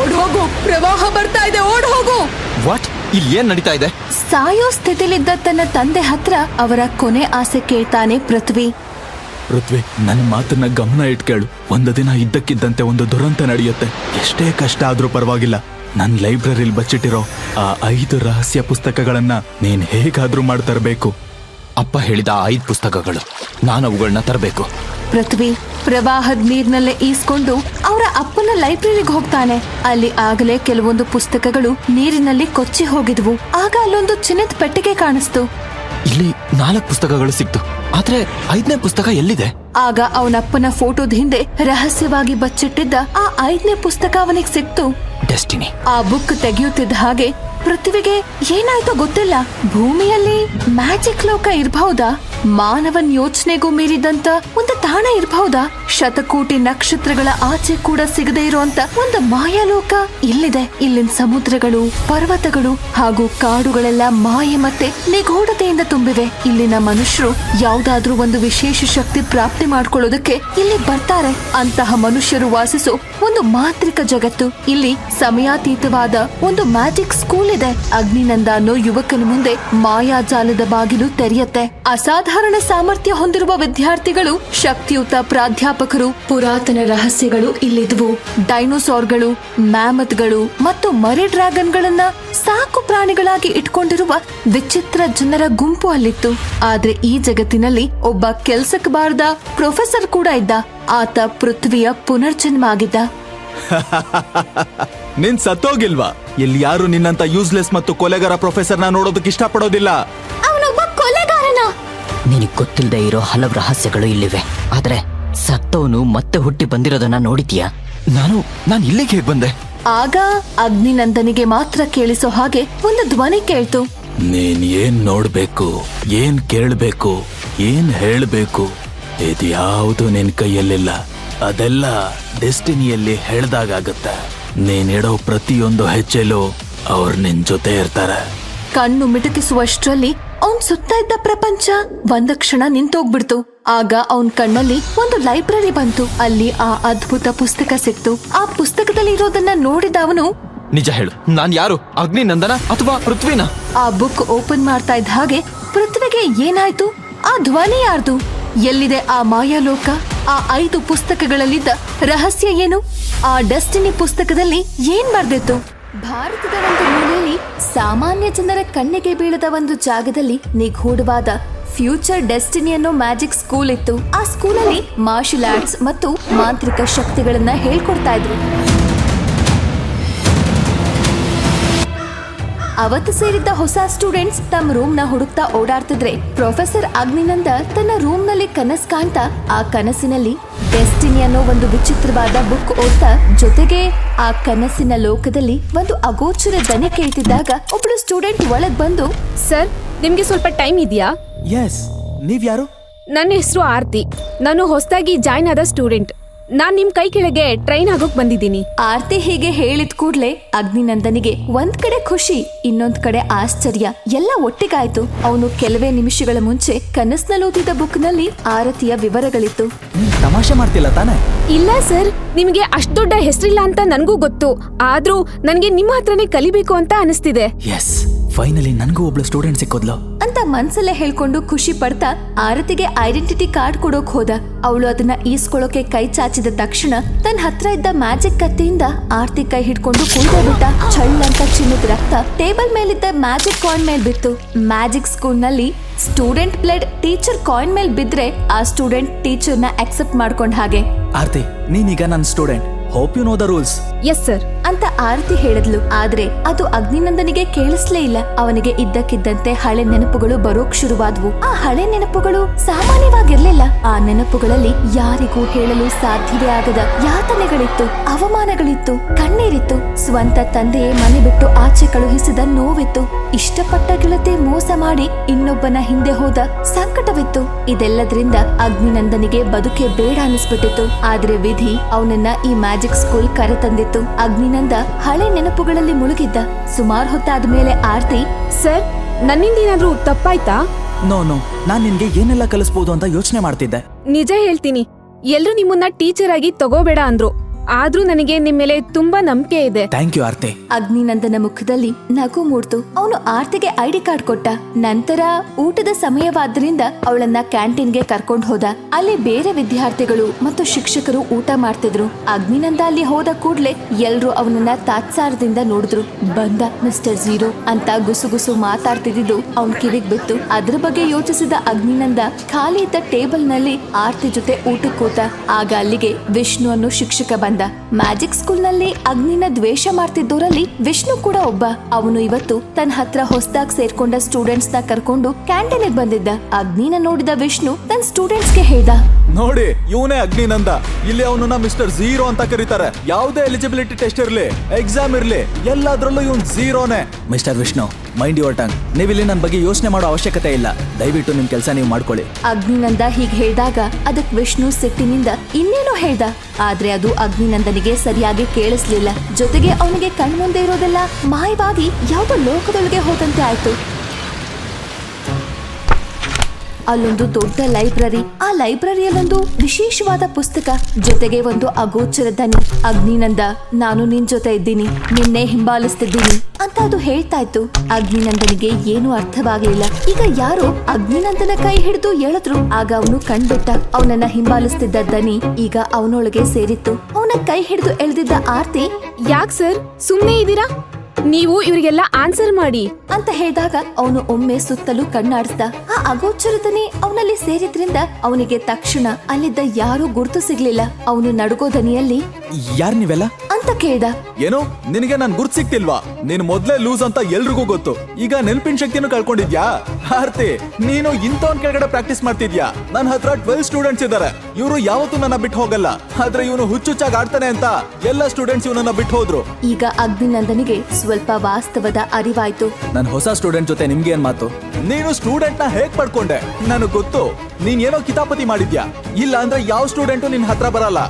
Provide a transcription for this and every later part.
ಓಡ್ ಹೋಗು. ಪ್ರವಾಹ ಬರ್ತಾ ಇದೆ ಓಡ್ ಹೋಗು. ವಾಟ್ ಇಲ್ಲಿ ಏನ್ ನಡೀತಾ ಇದೆ? ಸಾಯೋ ಸ್ಥಿತಿಲಿದ್ದ ತನ್ನ ತಂದೆ ಹತ್ರ ಅವರ ಕೊನೆ ಆಸೆ ಕೇಳ್ತಾನೆ ಪೃಥ್ವಿ. ಪೃಥ್ವಿ ನನ್ನ ಮಾತನ್ನ ಗಮನ ಇಟ್ಕೇಳು ಒಂದು ದಿನ ಇದ್ದಕ್ಕಿದ್ದಂತೆ ಒಂದು ದುರಂತ ನಡೆಯುತ್ತೆ. ಎಷ್ಟೇ ಕಷ್ಟ ಆದ್ರೂ ಪರವಾಗಿಲ್ಲ. ನನ್ ಲೈಬ್ರರಿಲಿ ಬಚ್ಚಿಟ್ಟಿರೋ ಆ ಐದು ರಹಸ್ಯ ಪುಸ್ತಕಗಳನ್ನ ನೀನ್ ಹೇಗಾದ್ರೂ ಮಾಡ್ತರಬೇಕು. ಅಪ್ಪ ಹೇಳಿದ ಆ ಐದು ಪುಸ್ತಕಗಳು. ನಾನು ಅವುಗಳನ್ನ ತರಬೇಕು. ಪೃಥ್ವಿ ಪ್ರವಾಹದ ನೀರ್ನಲ್ಲೇ ಈಸ್ಕೊಂಡು ಅವರ ಅಪ್ಪನ ಲೈಬ್ರರಿಗೆ ಹೋಗ್ತಾನೆ. ಅಲ್ಲಿ ಆಗಲೇ ಕೆಲವೊಂದು ಪುಸ್ತಕಗಳು ನೀರಿನಲ್ಲಿ ಕೊಚ್ಚಿ ಹೋಗಿದ್ವು. ಆಗ ಅಲ್ಲೊಂದು ಚಿನ್ನದ ಪೆಟ್ಟಿಗೆ ಕಾಣಿಸ್ತು. ಇಲ್ಲಿ ನಾಲ್ಕು ಪುಸ್ತಕಗಳು ಸಿಕ್ತು. ಆದ್ರೆ ಐದನೇ ಪುಸ್ತಕ ಎಲ್ಲಿದೆ? ಆಗ ಅವನಪ್ಪನ ಫೋಟೋದ ಹಿಂದೆ ರಹಸ್ಯವಾಗಿ ಬಚ್ಚಿಟ್ಟಿದ್ದ ಆ ಐದನೇ ಪುಸ್ತಕ ಅವನಿಗೆ ಸಿಕ್ತು. ಡೆಸ್ಟಿನಿ. ಆ ಬುಕ್ ತೆಗೆಯುತ್ತಿದ್ದ ಹಾಗೆ ಪೃಥ್ವಿಗೆ ಏನಾಯ್ತೋ ಗೊತ್ತಿಲ್ಲ. ಭೂಮಿಯಲ್ಲಿ ಮ್ಯಾಜಿಕ್ ಲೋಕ ಇರಬಹುದಾ ಮಾನವನ್ ಯೋಚನೆಗೂ ಮೀರಿದಂತ ಒಂದು ತಾಣ ಇರಬಹುದಾ ಶತಕೋಟಿ ನಕ್ಷತ್ರಗಳ ಆಚೆ ಕೂಡ ಸಿಗದೇ ಇರುವಂತ ಒಂದು ಮಾಯಾಲೋಕ ಇಲ್ಲಿದೆ. ಇಲ್ಲಿನ ಸಮುದ್ರಗಳು, ಪರ್ವತಗಳು ಹಾಗೂ ಕಾಡುಗಳೆಲ್ಲ ಮಾಯೆ ಮತ್ತೆ ನಿಗೂಢತೆಯಿಂದ ತುಂಬಿವೆ. ಇಲ್ಲಿನ ಮನುಷ್ಯರು ಯಾವ್ದಾದ್ರೂ ಒಂದು ವಿಶೇಷ ಶಕ್ತಿ ಪ್ರಾಪ್ತಿ ಮಾಡ್ಕೊಳ್ಳೋದಕ್ಕೆ ಇಲ್ಲಿ ಬರ್ತಾರೆ. ಅಂತಹ ಮನುಷ್ಯರು ವಾಸಿಸೋ ಒಂದು ಮಾಂತ್ರಿಕ ಜಗತ್ತು. ಇಲ್ಲಿ ಸಮಯಾತೀತವಾದ ಒಂದು ಮ್ಯಾಜಿಕ್ ಸ್ಕೂಲ್ ಇದೆ ಅಗ್ನಿನಂದ ಅನ್ನೋ ಯುವಕನ ಮುಂದೆ ಮಾಯಾಜಾಲದ ಬಾಗಿಲು ತೆರೆಯುತ್ತೆ. ಅಸಾಧಾರಣ ಸಾಮರ್ಥ್ಯ ಹೊಂದಿರುವ ವಿದ್ಯಾರ್ಥಿಗಳು, ಶಕ್ತಿಯುತ ಪ್ರಾಧ್ಯಾಪಕರು, ಪುರಾತನ ರಹಸ್ಯಗಳು ಇಲ್ಲಿದ್ವು. ಡೈನೋಸಾರ್ಗಳು, ಮ್ಯಾಮತ್ಗಳು ಮತ್ತು ಮರಿ ಡ್ರ್ಯಾಗನ್ಗಳನ್ನ ಸಾಕು ಪ್ರಾಣಿಗಳಾಗಿ ಇಟ್ಕೊಂಡಿರುವ ವಿಚಿತ್ರ ಜನರ ಗುಂಪು ಅಲ್ಲಿತ್ತು. ಆದ್ರೆ ಈ ಜಗತ್ತಿನಲ್ಲಿ ಒಬ್ಬ ಕೆಲ್ಸಕ್ಕೆ ಬಾರದ ಪ್ರೊಫೆಸರ್ ಕೂಡ ಇದ್ದ. ಆತ ಪೃಥ್ವಿಯ ಪುನರ್ಜನ್ಮ ಆಗಿದ್ದ. ನಿನ್ ಸತ್ತೋಗಿಲ್ವಾ? ಇಲ್ಲಿ ಯಾರು ನಿನ್ನಂತ ಯೂಸ್ಲೆಸ್ ಮತ್ತು ಕೊಲೆಗಾರ ಪ್ರೊಫೆಸರ್ನ ನೋಡೋದಕ್ಕೆ ಇಷ್ಟಪಡೋದಿಲ್ಲ. ಅವನೊಬ್ಬ ಕೊಲೆಗಾರನ. ನಿನಗ್ ಗೊತ್ತಿಲ್ಲದೆ ಇರೋ ಹಲವು ರಹಸ್ಯಗಳು ಇಲ್ಲಿವೆ. ಆದ್ರೆ ಸತ್ತವನು ಮತ್ತೆ ಹುಟ್ಟಿ ಬಂದಿರೋದನ್ನ ನೋಡಿದ್ಯಾ? ನಾನು ನಾನು ಇಲ್ಲಿಗೆ ಹೇಗ್ ಬಂದೆ? ಆಗ ಅಗ್ನಿನಂದನಿಗೆ ಮಾತ್ರ ಕೇಳಿಸೋ ಹಾಗೆ ಒಂದು ಧ್ವನಿ ಕೇಳ್ತು. ನೀನ್ ಏನ್ ನೋಡ್ಬೇಕು ಏನ್ ಕೇಳ್ಬೇಕು ಏನ್ ಹೇಳ್ಬೇಕು ಇದ್ಯಾವುದು ನಿನ್ ಕೈಯಲ್ಲಿಲ್ಲ. ಅದೆಲ್ಲ ಡೆಸ್ಟಿನಿಯಲ್ಲಿ ಹೇಳ್ದಾಗತ್ತೆ ನೀನಿಡೋ ಪ್ರತಿಯೊಂದು ಹೆಜ್ಜೆಲೂ ಅವ್ರು ನಿನ್ ಜೊತೆ ಇರ್ತಾರೆ. ಕಣ್ಣು ಮಿಟುಕಿಸುವಷ್ಟರಲ್ಲಿ ಅವನ್ ಸುತ್ತ ಇದ್ದ ಪ್ರಪಂಚ ಒಂದ ಕ್ಷಣ ನಿಂತೋಗ್ಬಿಡ್ತು. ಆಗ ಅವನ್ ಕಣ್ಣಲ್ಲಿ ಒಂದು ಲೈಬ್ರರಿ ಬಂತು. ಅಲ್ಲಿ ಆ ಅದ್ಭುತ ಪುಸ್ತಕ ಸಿಕ್ತು. ಆ ಪುಸ್ತಕದಲ್ಲಿ ಇರೋದನ್ನ ನೋಡಿದ ಅವನು ನಿಜ ಹೇಳು ನಾನ್ ಯಾರು? ಅಗ್ನಿ ನಂದನ ಅಥವಾ ಪೃಥ್ವಿನ? ಆ ಬುಕ್ ಓಪನ್ ಮಾಡ್ತಾ ಇದ್ದ ಹಾಗೆ ಪೃಥ್ವಿಗೆ ಏನಾಯ್ತು? ಆ ಧ್ವನಿ ಯಾರ್ದು? ಎಲ್ಲಿದೆ ಆ ಮಾಯಾಲೋಕ? ಆ ಐದು ಪುಸ್ತಕಗಳಲ್ಲಿದ್ದ ರಹಸ್ಯ ಏನು? ಆ ಡೆಸ್ಟಿನಿ ಪುಸ್ತಕದಲ್ಲಿ ಏನ್ ಬರ್ದಿತ್ತು? ಭಾರತದ ಒಂದು ಮೂಲೆಯಲ್ಲಿ ಸಾಮಾನ್ಯ ಜನರ ಕಣ್ಣಿಗೆ ಬೀಳದ ಒಂದು ಜಾಗದಲ್ಲಿ ನಿಗೂಢವಾದ ಫ್ಯೂಚರ್ ಡೆಸ್ಟಿನಿ ಅನ್ನೋ ಮ್ಯಾಜಿಕ್ ಸ್ಕೂಲ್ ಇತ್ತು. ಆ ಸ್ಕೂಲಲ್ಲಿ ಮಾರ್ಷಲ್ ಆರ್ಟ್ಸ್ ಮತ್ತು ಮಾಂತ್ರಿಕ ಶಕ್ತಿಗಳನ್ನ ಹೇಳ್ಕೊಡ್ತಾ ಇದ್ರು. ಅವತ್ತು ಸೇರಿದ್ದ ಹೊಸ ಸ್ಟೂಡೆಂಟ್ಸ್ ತಮ್ಮ ರೂಮ್ನ ಹುಡುಕ್ತಾ ಓಡಾಡ್ತಿದ್ರೆ ಪ್ರೊಫೆಸರ್ ಅಗ್ನಿನಂದ ತನ್ನ ರೂಮ್ನಲ್ಲಿ ಕನಸ್ ಕಾಣ್ತಾ ಆ ಕನಸಿನಲ್ಲಿ ಡೆಸ್ಟಿನಿ ಅನ್ನೋ ಒಂದು ವಿಚಿತ್ರವಾದ ಬುಕ್ ಓದ್ತಾ ಜೊತೆಗೆ ಆ ಕನಸಿನ ಲೋಕದಲ್ಲಿ ಒಂದು ಅಗೋಚರ ದನಿ ಕೇಳ್ತಿದ್ದಾಗ ಒಬ್ಳು ಸ್ಟೂಡೆಂಟ್ ಒಳಗ್ ಬಂದು ಸರ್ ನಿಮ್ಗೆ ಸ್ವಲ್ಪ ಟೈಮ್ ಇದೆಯಾ? ಎಸ್ ನೀವ್ ಯಾರು ನನ್ನ ಹೆಸರು ಆರ್ತಿ. ನಾನು ಹೊಸದಾಗಿ ಜಾಯ್ನ್ ಆದ ಸ್ಟೂಡೆಂಟ್ ನಾನ್ ನಿಮ್ ಕೈ ಕೆಳಗೆ ಟ್ರೈನ್ ಆಗೋಕ್ ಬಂದಿದ್ದೀನಿ. ಆರ್ತಿ ಹೀಗೆ ಹೇಳಿದ ಕೂಡ್ಲೆ ಅಗ್ನಿನಂದನಿಗೆ ಒಂದ್ ಕಡೆ ಖುಷಿ ಇನ್ನೊಂದ್ ಕಡೆ ಆಶ್ಚರ್ಯ. ಎಲ್ಲ ಒಟ್ಟಿಗಾಯ್ತು. ಅವನು ಕೆಲವೇ ನಿಮಿಷಗಳ ಮುಂಚೆ ಕನಸ್ನಲ್ಲಿ ಓದಿದ ಬುಕ್ನಲ್ಲಿ ಆರತಿಯ ವಿವರಗಳಿತ್ತು. ತಮಾಷೆ ಮಾಡ್ತಿಲ್ಲ ತಾನೇ? ಇಲ್ಲ ಸರ್ ನಿಮ್ಗೆ ಅಷ್ಟ್ ದೊಡ್ಡ ಹೆಸರಿಲ್ಲ ಅಂತ ನನ್ಗೂ ಗೊತ್ತು. ಆದ್ರೂ ನನ್ಗೆ ನಿಮ್ಮ ಹತ್ರನೇ ಕಲಿಬೇಕು ಅಂತ ಅನಿಸ್ತಿದೆ. ಎಸ್ ಫೈನಲಿ ನನಗೂ ಒಬ್ಳು ಸ್ಟೂಡೆಂಟ್ ಸಿಕ್ಕೋದ್ಲು. ಮನ್ಸಲ್ಲೇ ಹೇಳ್ಕೊಂಡು ಖುಷಿ ಪಡ್ತಾ ಆರತಿಗೆ ಐಡೆಂಟಿಟಿ ಕಾರ್ಡ್ ಕೊಡೋಕ್ ಹೋದ. ಅವಳು ಅದನ್ನ ಈಸ್ಕೊಳ್ಳೋಕೆ ಕೈ ಚಾಚಿದ ತಕ್ಷಣ ತನ್ನ ಹತ್ರ ಇದ್ದ ಮ್ಯಾಜಿಕ್ ಕತ್ತಿಯಿಂದ ಆರತಿ ಕೈ ಹಿಡ್ಕೊಂಡು ಬಿಟ್ಟ ಚಳ್ಳಂತ ಚಿನ್ನದ ರಕ್ತ ಟೇಬಲ್ ಮೇಲಿದ್ದ ಮ್ಯಾಜಿಕ್ ಕಾಯಿನ್ ಮೇಲ್ ಬಿತ್ತು. ಮ್ಯಾಜಿಕ್ ಸ್ಕೂಲ್ನಲ್ಲಿ ಸ್ಟೂಡೆಂಟ್ ಬ್ಲಡ್ ಟೀಚರ್ ಕಾಯಿನ್ ಮೇಲ್ ಬಿದ್ರೆ ಆ ಸ್ಟೂಡೆಂಟ್ ಟೀಚರ್ನ ಅಕ್ಸೆಪ್ಟ್ ಮಾಡ್ಕೊಂಡ್ ಹಾಗೆ. ಆರ್ತಿ, ನೀನೀಗ ನನ್ನ student. Hope you know the rules yes sir ಅಂತ ಆರತಿ ಹೇಳಿದ್ಲು. ಆದ್ರೆ ಅದು ಅಗ್ನಿನಂದನಿಗೆ ಕೇಳಿಸ್ಲೇ ಇಲ್ಲ. ಅವನಿಗೆ ಇದ್ದಕ್ಕಿದ್ದಂತೆ ಹಳೆ ನೆನಪುಗಳು ಬರೋಕ್ ಶುರುವಾದ್ವು. ಆ ಹಳೆ ನೆನಪುಗಳು ಸಾಮಾನ್ಯವಾಗಿರ್ಲಿಲ್ಲ. ಆ ನೆನಪುಗಳಲ್ಲಿ ಯಾರಿಗೂ ಹೇಳಲು ಸಾಧ್ಯವೇ ಆಗದ ಯಾತನೆಗಳಿತ್ತು, ಅವಮಾನಗಳಿತ್ತು, ಕಣ್ಣೀರಿತ್ತು. ಸ್ವಂತ ತಂದೆಯೇ ಮನೆ ಬಿಟ್ಟು ಆಚೆ ಕಳುಹಿಸಿದ ನೋವಿತ್ತು. ಇಷ್ಟಪಟ್ಟ ಗೆಳತಿ ಮೋಸ ಮಾಡಿ ಇನ್ನೊಬ್ಬನ ಹಿಂದೆ ಹೋದ ಸಂಕಟವಿತ್ತು. ಇದೆಲ್ಲದ್ರಿಂದ ಅಗ್ನಿನಂದನಿಗೆ ಬದುಕೆ ಬೇಡ ಅನಿಸ್ಬಿಟ್ಟಿತ್ತು. ಆದ್ರೆ ವಿಧಿ ಅವನನ್ನ ಈ ಮ್ಯಾಜಿಕ್ ಸ್ಕೂಲ್ ಕರೆತಂದಿತ್ತು. ಅಗ್ನಿನಂದ ಹಳೆ ನೆನಪುಗಳಲ್ಲಿ ಮುಳುಗಿದ್ದ ಸುಮಾರು ಹೊತ್ತಾದ ಮೇಲೆ ಆರ್ತಿ ಸರ್ ನನ್ನಿಂದ ಏನಾದ್ರೂ ತಪ್ಪಾಯ್ತಾ? ನೋ ನೋ ನಾನ್ ನಿನ್ಗೆ ಏನೆಲ್ಲ ಕಲಿಸ್ಬೋದು ಅಂತ ಯೋಚನೆ ಮಾಡ್ತಿದ್ದೆ. ನಿಜ ಹೇಳ್ತೀನಿ. ಎಲ್ರು ನಿಮ್ಮನ್ನ ಟೀಚರ್ ಆಗಿ ತಗೋಬೇಡ ಅಂದ್ರು. ಆದ್ರೂ ನನಗೆ ನಿಮ್ ಮೇಲೆ ತುಂಬಾ ನಂಬಿಕೆ ಇದೆ. ಥ್ಯಾಂಕ್ ಯು ಆರ್ತಿ. ಅಗ್ನಿನಂದನ ಮುಖದಲ್ಲಿ ನಗು ಮೂಡ್ತು. ಅವನು ಆರ್ತಿಗೆ ಐಡಿ ಕಾರ್ಡ್ ಕೊಟ್ಟ. ನಂತರ ಊಟದ ಸಮಯವಾದ್ರಿಂದ ಅವಳನ್ನ ಕ್ಯಾಂಟೀನ್ಗೆ ಕರ್ಕೊಂಡು ಹೋದ. ಅಲ್ಲಿ ಬೇರೆ ವಿದ್ಯಾರ್ಥಿಗಳು ಮತ್ತು ಶಿಕ್ಷಕರು ಊಟ ಮಾಡ್ತಿದ್ರು. ಅಗ್ನಿನಂದ ಅಲ್ಲಿ ಹೋದ ಕೂಡ್ಲೆ ಎಲ್ರು ಅವನನ್ನ ತಾತ್ಸಾರದಿಂದ ನೋಡಿದ್ರು. ಬಂದ ಮಿಸ್ಟರ್ ಝೀರೋ ಅಂತ ಗುಸುಗುಸು ಮಾತಾಡ್ತಿದ್ದು ಅವನ್ ಕಿವಿಗ್ ಬಿತ್ತು. ಅದ್ರ ಬಗ್ಗೆ ಯೋಚಿಸಿದ ಅಗ್ನಿನಂದ ಖಾಲಿ ಇದ್ದ ಟೇಬಲ್ನಲ್ಲಿ ಆರ್ತಿ ಜೊತೆ ಊಟಕ್ಕೆ ಕೂತ. ಆಗ ಅಲ್ಲಿಗೆ ವಿಷ್ಣು ಅನ್ನೋ ಶಿಕ್ಷಕ ಬಂದ. ಮ್ಯಾಜಿಕ್ ಸ್ಕೂಲ್ನಲ್ಲಿ ಅಗ್ನಿನ ದ್ವೇಷ ಮಾಡ್ತಿದ್ದೋರಲ್ಲಿ ವಿಷ್ಣು ಕೂಡ ಒಬ್ಬ. ಅವನು ಇವತ್ತು ತನ್ನ ಹತ್ರ ಹೊಸದಾಗಿ ಸೇರ್ಕೊಂಡ ಸ್ಟೂಡೆಂಟ್ಸ್ನ ಕರ್ಕೊಂಡು ಕ್ಯಾಂಟೀನ್ ಬಂದಿದ್ದ. ಅಗ್ನಿನ ನೋಡಿದ ವಿಷ್ಣು ತನ್ನ ಸ್ಟೂಡೆಂಟ್ಸ್ಗೆ ಹೇಳ್ದ. ನೋಡಿ ಇವನೇ ಅಗ್ನಿನಂದ ಇಲ್ಲಿ ಅವನನ್ನ ಮಿಸ್ಟರ್ ಝೀರೋ ಅಂತ ಕರೀತಾರೆ. ಯಾವುದೇ ಎಲಿಜಿಬಿಲಿಟಿ ಟೆಸ್ಟ್ ಇರ್ಲಿ ಎಕ್ಸಾಮ್ ಇರ್ಲಿ ಎಲ್ಲಾದ್ರಲ್ಲೂ ಇವನ್ ಝೀರೋನೇ. Mister Vishnu mind your tongue ನೀವಿಲ್ಲಿ ನನ್ನ ಬಗ್ಗೆ ಯೋಚನೆ ಮಾಡೋ ಅವಶ್ಯಕತೆ ಇಲ್ಲ. ದಯವಿಟ್ಟು ನಿಮ್ ಕೆಲಸ ನೀವು ಮಾಡ್ಕೊಳ್ಳಿ. ಅಗ್ನಿನಂದ ಹೀಗೆ ಹೇಳಿದಾಗ ಅದಕ್ ವಿಷ್ಣು ಸಿಟ್ಟಿನಿಂದ ಇನ್ನೇನೋ ಹೇಳ್ದ. ಆದ್ರೆ ಅದು ಅಗ್ನಿನಂದನಿಗೆ ಸರಿಯಾಗಿ ಕೇಳಿಸ್ಲಿಲ್ಲ. ಜೊತೆಗೆ ಅವನಿಗೆ ಕಣ್ಮುಂದೆ ಇರೋದೆಲ್ಲ ಮಾಯವಾಗಿ ಯಾವ್ದೋ ಲೋಕದೊಳಗೆ ಹೋದಂತೆ ಆಯ್ತು. ಅಲ್ಲೊಂದು ದೊಡ್ಡ ಲೈಬ್ರರಿ. ಆ ಲೈಬ್ರರಿಯಲ್ಲೊಂದು ವಿಶೇಷವಾದ ಪುಸ್ತಕ. ಜೊತೆಗೆ ಒಂದು ಅಗೋಚರ ದನಿ ಅಗ್ನಿನಂದ, ನಾನು ನಿನ್ ಜೊತೆ ಇದ್ದೀನಿ. ನಿನ್ನೆ ಹಿಂಬಾಲಿಸ್ತಿದ್ದೀನಿ. ಅಂತ ಅದು ಹೇಳ್ತಾ ಇತ್ತು. ಅಗ್ನಿನಂದನಿಗೆ ಏನು ಅರ್ಥವಾಗಲಿಲ್ಲ. ಈಗ ಯಾರೋ ಅಗ್ನಿನಂದನ ಕೈ ಹಿಡಿದು ಎಳೆದ್ರು ಆಗ ಅವನು ಕಣ್ಬಿಟ್ಟ ಅವನನ್ನ ಹಿಂಬಾಲಿಸ್ತಿದ್ದ ದನಿ ಈಗ ಅವನೊಳಗೆ ಸೇರಿತ್ತು. ಅವನ ಕೈ ಹಿಡಿದು ಎಳೆದಿದ್ದ ಆರ್ತಿ, ಯಾಕ್ ಸರ್? ಸುಮ್ಮನೆ ಇದ್ದೀರಾ ನೀವು ಇವರಿಗೆಲ್ಲ ಆನ್ಸರ್ ಮಾಡಿ. ಅಂತ ಹೇಳಿದಾಗ ಅವನು ಒಮ್ಮೆ ಸುತ್ತಲೂ ಕಣ್ಣಾಡಿಸ್ದ. ಆ ಅಗೋಚರದನೆ ಅವನಲ್ಲಿ ಸೇರಿದ್ರಿಂದ ಅವನಿಗೆ ತಕ್ಷಣ ಅಲ್ಲಿದ್ದ ಯಾರೂ ಗುರ್ತು ಸಿಗ್ಲಿಲ್ಲ. ಅವನು ನಡುಗೋ ದನಿಯಲ್ಲಿ ಯಾರ್ ನೀವೆಲ್ಲ? ಅಂತ ಕೇಳ್ದ. ಏನು ನಿನಗೆ ನನ್ ಗುರ್ತ್ ಸಿಕ್ತಿಲ್ವಾ ನೀನ್ ಮೊದ್ಲೇ ಲೂಸ್ ಅಂತ ಎಲ್ರಿಗೂ ಗೊತ್ತು. ಈಗ ನೆನಪಿನ ಶಕ್ತಿನೂ ಕಳ್ಕೊಂಡಿದ್ಯಾ? ಆರ್ತಿ ನೀನು ಇಂಥವನ್ ಕೆಳಗಡೆ ಪ್ರಾಕ್ಟೀಸ್ ಮಾಡ್ತಿದ್ಯಾ? ನನ್ನ ಹತ್ರ ಟ್ವೆಲ್ ಸ್ಟೂಡೆಂಟ್ಸ್ ಇದಾರೆ. ಇವರು ಯಾವತ್ತೂ ನನ್ನ ಬಿಟ್ಟು ಹೋಗಲ್ಲ. ಆದ್ರೆ ಇವನು ಹುಚ್ಚುಚ್ಚಾಗಿ ಆಡ್ತಾನೆ ಅಂತ ಎಲ್ಲ ಸ್ಟೂಡೆಂಟ್ಸ್ ಇವನನ್ನ ಬಿಟ್ಟು ಹೋದ್ರು. ಈಗ ಅಗ್ನಿನಂದನಿಗೆ ಸ್ವಲ್ಪ ವಾಸ್ತವದ ಅರಿವಾಯ್ತು. ನನ್ ಹೊಸ ಸ್ಟೂಡೆಂಟ್ ಜೊತೆ ನಿಮ್ಗೆ ಏನ್ ಮಾತು? ನೀನು ಸ್ಟೂಡೆಂಟ್ನ ಹೇಗ್ ಪಡ್ಕೊಂಡೆ? ನನಗ್ ಗೊತ್ತು. ನೀನ್ ಏನೋ ಕಿತಾಪತಿ ಮಾಡಿದ್ಯಾ? ಇಲ್ಲ ಅಂದ್ರೆ ಯಾವ ಸ್ಟೂಡೆಂಟು ನಿನ್ ಹತ್ರ ಬರಲ್ಲ?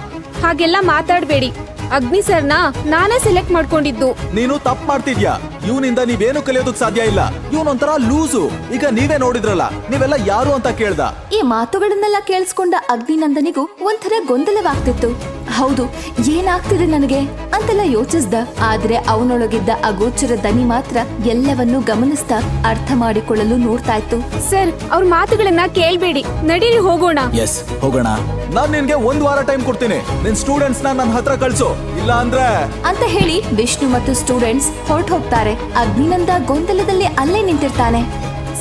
ಹಾಗೆಲ್ಲ ಮಾತಾಡ್ಬೇಡಿ. ಅಗ್ನಿ ಸರ್ನ ನಾನೇ ಸೆಲೆಕ್ಟ್ ಮಾಡ್ಕೊಂಡಿದ್ದು. ನೀನು ತಪ್ಪು ಮಾಡ್ತಿದ್ಯಾ? ಇವನಿಂದ ನೀವೇನು ಕಲಿಯೋದಕ್ ಸಾಧ್ಯ ಇಲ್ಲ. ಇವನೊಂಥರ ಲೂಸು. ಈಗ ನೀವೇ ನೋಡಿದ್ರಲ್ಲ ನೀವೆಲ್ಲ ಯಾರು ಅಂತ ಕೇಳ್ದ? ಈ ಮಾತುಗಳನ್ನೆಲ್ಲ ಕೇಳಿಸ್ಕೊಂಡ ಅಗ್ನಿನಂದನಿಗೂ ಒಂಥರ ಗೊಂದಲವಾಗ್ತಿತ್ತು. ಹೌದು ಏನಾಗ್ತಿದೆ ನನಗೆ? ಅಂತೆಲ್ಲ ಯೋಚಿಸ್ದ ಆದ್ರೆ ಅವನೊಳಗಿದ್ದ ಅಗೋಚರ ದನಿ ಮಾತ್ರ ಎಲ್ಲವನ್ನೂ ಗಮನಿಸ್ತಾ ಅರ್ಥ ಮಾಡಿಕೊಳ್ಳಲು ನೋಡ್ತಾ ಇತ್ತು ಸರ್ ಅವ್ರ ಮಾತುಗಳನ್ನ ಕೇಳ್ಬೇಡಿ. ನಡೀಲಿ ಹೋಗೋಣ. ಎಸ್ ಹೋಗೋಣ. ನಾನ್ ನಿನ್ಗೆ ಒಂದ್ ವಾರ ಟೈಮ್ ಕೊಡ್ತೀನಿ. ನಿನ್ ಸ್ಟೂಡೆಂಟ್ಸ್ನ ನನ್ ಹತ್ರ ಕಳ್ಸು. ಇಲ್ಲ ಅಂದ್ರೆ ಅಂತ ಹೇಳಿ ವಿಷ್ಣು ಮತ್ತು ಸ್ಟೂಡೆಂಟ್ಸ್ ಹೊರಟು ಹೋಗ್ತಾರೆ ಅಗ್ನಿನಂದ ಗೊಂದಲದಲ್ಲಿ ಅಲ್ಲೇ ನಿಂತಿರ್ತಾನೆ.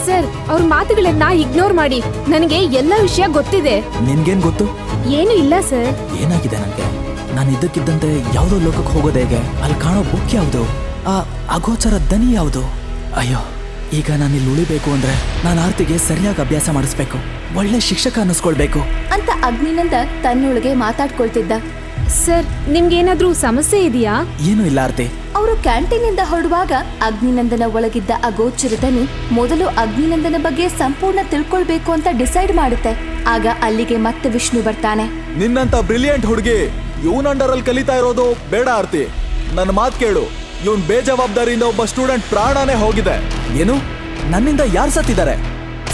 ಸರ್ ಅವ್ರ ಮಾತುಗಳನ್ನ ಇಗ್ನೋರ್ ಮಾಡಿ. ನನಗೆ ಎಲ್ಲ ವಿಷಯ ಗೊತ್ತಿದೆ. ನಿನ್ಗೇನ್ ಗೊತ್ತು? ಏನು ಇಲ್ಲ ಸರ್. ಏನಾಗಿದೆ ನನಗೆ ನಾನು ಇದ್ದಕ್ಕಿದ್ದಂತೆ ಯಾವುದೋ ಲೋಕಕ್ಕೆ ಹೋಗೋದು ಹೇಗೆ? ಅಲ್ಲಿ ಕಾಣೋ ಬುಕ್ ಯಾವುದು? ಆ ಅಗೋಚರ ದನಿ ಯಾವುದು? ಅಯ್ಯೋ ಈಗ ನಾನು ಇಲ್ಲಿ ಉಳಿಬೇಕು ಅಂದ್ರೆ ನಾನು ಆರ್ತಿಗೆ ಸರಿಯಾಗಿ ಅಭ್ಯಾಸ ಮಾಡಿಸ್ಬೇಕು. ಒಳ್ಳೆ ಶಿಕ್ಷಕ ಅನ್ನಿಸ್ಕೊಳ್ಬೇಕು. ಅಂತ ಅಗ್ನಿನಂದ ತನ್ನೊಳಗೆ ಮಾತಾಡ್ಕೊಳ್ತಿದ್ದ. ಸರ್ ನಿಮ್ಗೇನಾದ್ರೂ ಸಮಸ್ಯೆ ಇದೆಯಾ? ಏನೂ ಇಲ್ಲ ಆರ್ತಿ. ಅವರು ಕ್ಯಾಂಟೀನಿಂದ ಹೊರಡುವಾಗ ಅಗ್ನಿನಂದನ ಒಳಗಿದ್ದ ಅಗೋಚರದನಿ ಮೊದಲು ಅಗ್ನಿನಂದನ ಬಗ್ಗೆ ಸಂಪೂರ್ಣ ತಿಳ್ಕೊಳ್ಬೇಕು ಅಂತ ಡಿಸೈಡ್ ಮಾಡುತ್ತೆ. ಆಗ ಅಲ್ಲಿಗೆ ಮತ್ತೆ ವಿಷ್ಣು ಬರ್ತಾನೆ. ನಿನ್ನಂತ ಬ್ರಿಲಿಯಂಟ್ ಹುಡುಗಿ ಇವನ್ ಅಂಡರ್ ಅಲ್ಲಿ ಕಲಿತಾ ಇರೋದು ಬೇಡ ಆರ್ತಿ. ನನ್ನ ಮಾತು ಕೇಳು. ಇವನ್ ಬೇಜವಾಬ್ದಾರಿಯಿಂದ ಒಬ್ಬ ಸ್ಟೂಡೆಂಟ್ ಪ್ರಾಣನೇ ಹೋಗಿದೆ. ಏನು? ನನ್ನಿಂದ ಯಾರು ಸತ್ತಿದ್ದಾರೆ?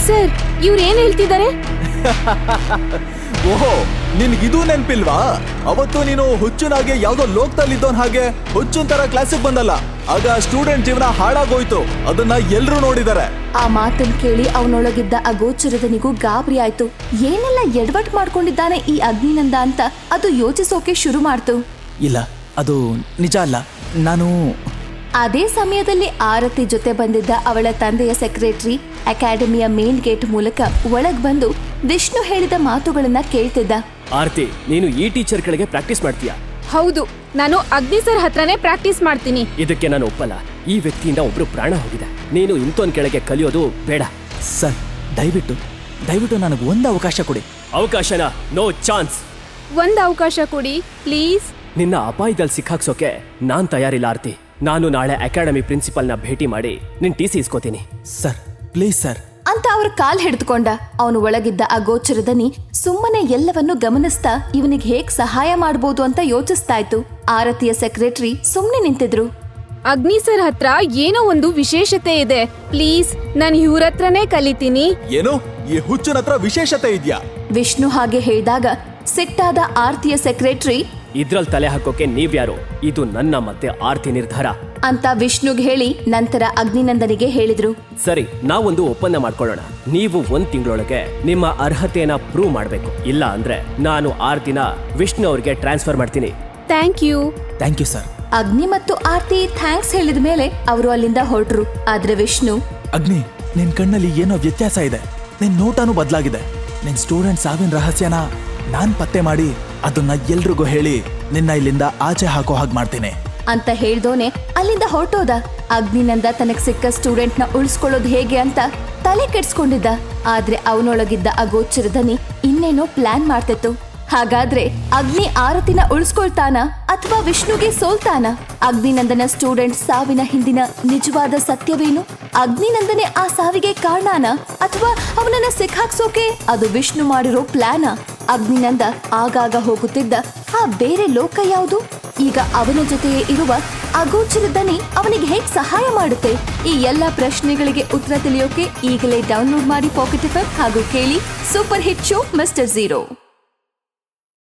ಸರ್ ಇವ್ರು ಏನ್ ಹೇಳ್ತಿದ್ದಾರೆ? ಓಹೋ ನಿನ್ಗಿದು ನೆನ್ಪಿಲ್ವಾ? ಅವತ್ತು ನೀನು ಹುಚ್ಚುನಾಗೆ ಯಾವ್ದೋ ಲೋಕದಲ್ಲಿದ್ದೋನ್ ಹಾಗೆ ಹುಚ್ಚುನ್ ತರ ಕ್ಲಾಸಿಗೆ ಬಂದಲ್ಲ. ಆಗ ಸ್ಟೂಡೆಂಟ್ ಜೀವನ ಹಾಳಾಗೋಯ್ತು. ಅದನ್ನ ಎಲ್ರು ನೋಡಿದಾರೆ. ಆ ಮಾತನ್ನು ಕೇಳಿ ಅವನೊಳಗಿದ್ದ ಅಗೋಚರದನಿಗೂ ಗಾಬರಿ ಆಯ್ತು. ಏನೆಲ್ಲ ಎಡವಟ್ ಮಾಡ್ಕೊಂಡಿದ್ದಾನೆ ಈ ಅಗ್ನಿನಂದ ಅಂತ ಅದು ಯೋಚಿಸೋಕೆ ಶುರು ಮಾಡ್ತು. ಇಲ್ಲ ಅದು ನಿಜ ಅಲ್ಲ. ನಾನು ಅದೇ ಸಮಯದಲ್ಲಿ ಆರತಿ ಜೊತೆ ಬಂದಿದ್ದ ಅವಳ ತಂದೆಯ ಸೆಕ್ರೆಟರಿ ಅಕಾಡೆಮಿಯ ಮೇನ್ ಗೇಟ್ ಮೂಲಕ ಒಳಗ್ ಬಂದು ವಿಷ್ಣು ಹೇಳಿದ ಮಾತುಗಳನ್ನ ಕೇಳ್ತಿದ್ದ. ಆರತಿ ನೀನು ಈ ಟೀಚರ್ ಕೆಳಗೆ ಪ್ರಾಕ್ಟೀಸ್ ಮಾಡ್ತೀಯಾ? ಹೌದು ನಾನು ಅಗ್ನಿ ಸರ್ ಹತ್ರನೇ ಪ್ರಾಕ್ಟೀಸ್ ಮಾಡ್ತೀನಿ. ಇದಕ್ಕೆ ನಾನು ಒಪ್ಪಲ್ಲ. ಈ ವ್ಯಕ್ತಿಯಿಂದ ಒಬ್ರು ಪ್ರಾಣ ಹೋಗಿದೆ. ನೀನು ಇಂತೊಂದ್ ಕೆಳಗೆ ಕಲಿಯೋದು ಬೇಡ. ಸರ್ ದಯವಿಟ್ಟು ದಯವಿಟ್ಟು ನನಗೆ ಒಂದು ಅವಕಾಶ ಕೊಡಿ. ಅವಕಾಶನ? No chance. ಒಂದ್ ಅವಕಾಶ ಕೊಡಿ ಪ್ಲೀಸ್. ನಿನ್ನ ಅಪಾಯದಲ್ಲಿ ಸಿಕ್ಕಾಕ್ಸೋಕೆ ನಾನ್ ತಯಾರಿಲ್ಲ ಆರ್ತಿ. ನಾನು ನಾಳೆ ಅಕಾಡೆಮಿ ಪ್ರಿನ್ಸಿಪಲ್ನ ಭೇಟಿ ಮಾಡಿ ನಿನ್ T C ಇಸ್ಕೋತೀನಿ. Sir please sir. ಅಂತ ಅವ್ರ ಕಾಲ್ ಹಿಡಿದುಕೊಂಡ ಅವನು ಒಳಗಿದ್ದ ಆ ಅಗೋಚರದನಿ ಸುಮ್ಮನೆ ಎಲ್ಲವನ್ನು ಗಮನಿಸ್ತಾ ಇವನಿಗೆ ಹೇಗ್ ಸಹಾಯ ಮಾಡಬಹುದು ಅಂತ ಯೋಚಿಸ್ತಾ ಇತ್ತು ಆರತಿಯ ಸೆಕ್ರೆಟರಿ ಸುಮ್ಮನೆ ನಿಂತಿದ್ರು. ಅಗ್ನಿ ಸರ್ ಹತ್ರ ಏನೋ ಒಂದು ವಿಶೇಷತೆ ಇದೆ. ಪ್ಲೀಸ್ ನಾನು ಇವ್ರ ಹತ್ರನೇ ಕಲಿತೀನಿ. ಏನು? ಈ ಹುಚ್ಚನ ಹತ್ರ ವಿಶೇಷತೆ ಇದೆಯಾ? ವಿಷ್ಣು ಹಾಗೆ ಹೇಳಿದಾಗ ಸಿಟ್ಟಾದ ಆರತಿಯ ಸೆಕ್ರೆಟರಿ ಇದ್ರಲ್ಲಿ ತಲೆ ಹಾಕೋಕೆ ನೀವ್ಯಾರು? ಇದು ನನ್ನ ಮತ್ತೆ ಆರ್ತಿ ನಿರ್ಧಾರ. ಅಂತ ವಿಷ್ಣುಗ್ ಹೇಳಿ ನಂತರ ಅಗ್ನಿನಂದನಿಗೆ ಹೇಳಿದ್ರು. ಸರಿ ನಾವೊಂದು ಒಪ್ಪಂದ ಮಾಡ್ಕೊಳ್ಳೋಣ. ನೀವು ಒಂದ್ ತಿಂಗಳೊಳಗೆ ನಿಮ್ಮ ಅರ್ಹತೆಯನ್ನ ಪ್ರೂವ್ ಮಾಡ್ಬೇಕು. ಇಲ್ಲ ಅಂದ್ರೆ ನಾನು ಆರ್ತಿನ ವಿಷ್ಣು ಅವ್ರಿಗೆ ಟ್ರಾನ್ಸ್ಫರ್ ಮಾಡ್ತೀನಿ. Thank you thank you sir Agni ಮತ್ತು ಆರ್ತಿ ಥ್ಯಾಂಕ್ಸ್ ಹೇಳಿದ ಮೇಲೆ ಅವರು ಅಲ್ಲಿಂದ ಹೊರಟ್ರು. ಆದ್ರೆ ವಿಷ್ಣು ಅಗ್ನಿ ನಿನ್ ಕಣ್ಣಲ್ಲಿ ಏನೋ ವ್ಯತ್ಯಾಸ ಇದೆ. ನಿನ್ ನೋಟನೂ ಬದಲಾಗಿದೆ. ನಿನ್ ಸ್ಟೂಡೆಂಟ್ ಸಾವಿನ ರಹಸ್ಯನ ನಾನ್ ಪತ್ತೆ ಮಾಡಿ ಅದನ್ನ ಎಲ್ರಿಗೂ ಹೇಳಿ ನಿನ್ನ ಇಲ್ಲಿಂದ ಆಚೆ ಹಾಕೋ ಹಾಗೆ ಮಾಡ್ತೀನಿ. ಅಂತ ಹೇಳ್ದೋನೆ ಅಲ್ಲಿಂದ ಹೊರಟೋದ. ಅಗ್ನಿನಂದ ತನಗ್ ಸಿಕ್ಕ ಸ್ಟೂಡೆಂಟ್ನ ಉಳಿಸ್ಕೊಳ್ಳೋದು ಹೇಗೆ ಅಂತ ತಲೆ ಕೆಡ್ಸ್ಕೊಂಡಿದ್ದ. ಆದ್ರೆ ಅವನೊಳಗಿದ್ದ ಅಗೋಚರ ದನಿ ಇನ್ನೇನೋ ಪ್ಲಾನ್ ಮಾಡ್ತಿತ್ತು. ಹಾಗಾದ್ರೆ ಅಗ್ನಿ ಆರತಿನ ಉಳಿಸ್ಕೊಳ್ತಾನ ಅಥವಾ ವಿಷ್ಣುಗೆ ಸೋಲ್ತಾನ? ಅಗ್ನಿನಂದನ ಸ್ಟೂಡೆಂಟ್ ಸಾವಿನ ಹಿಂದಿನ ನಿಜವಾದ ಸತ್ಯವೇನು? ಅಗ್ನಿನಂದನೆ ಆ ಸಾವಿಗೆ ಕಾರಣನ ಅಥವಾ ಅವನನ್ನ ಸಿಕ್ಕಾಕ್ಸೋಕೆ ಅದು ವಿಷ್ಣು ಮಾಡಿರೋ ಪ್ಲಾನ? ಅಗ್ನಿನಂದ ಆಗಾಗ ಹೋಗುತ್ತಿದ್ದ ಆ ಬೇರೆ ಲೋಕ ಯಾವುದು? ಈಗ ಅವನ ಜೊತೆಯೇ ಇರುವ ಅಗೋಚರ ದನಿ ಅವನಿಗೆ ಹೇಗೆ ಸಹಾಯ ಮಾಡುತ್ತೆ? ಈ ಎಲ್ಲ ಪ್ರಶ್ನೆಗಳಿಗೆ ಉತ್ತರ ತಿಳಿಯೋಕೆ ಈಗಲೇ ಡೌನ್ಲೋಡ್ ಮಾಡಿ ಪಾಕೆಟ್ ಎಫ್ ಹಾಗೂ ಕೇಳಿ super hit show mister zero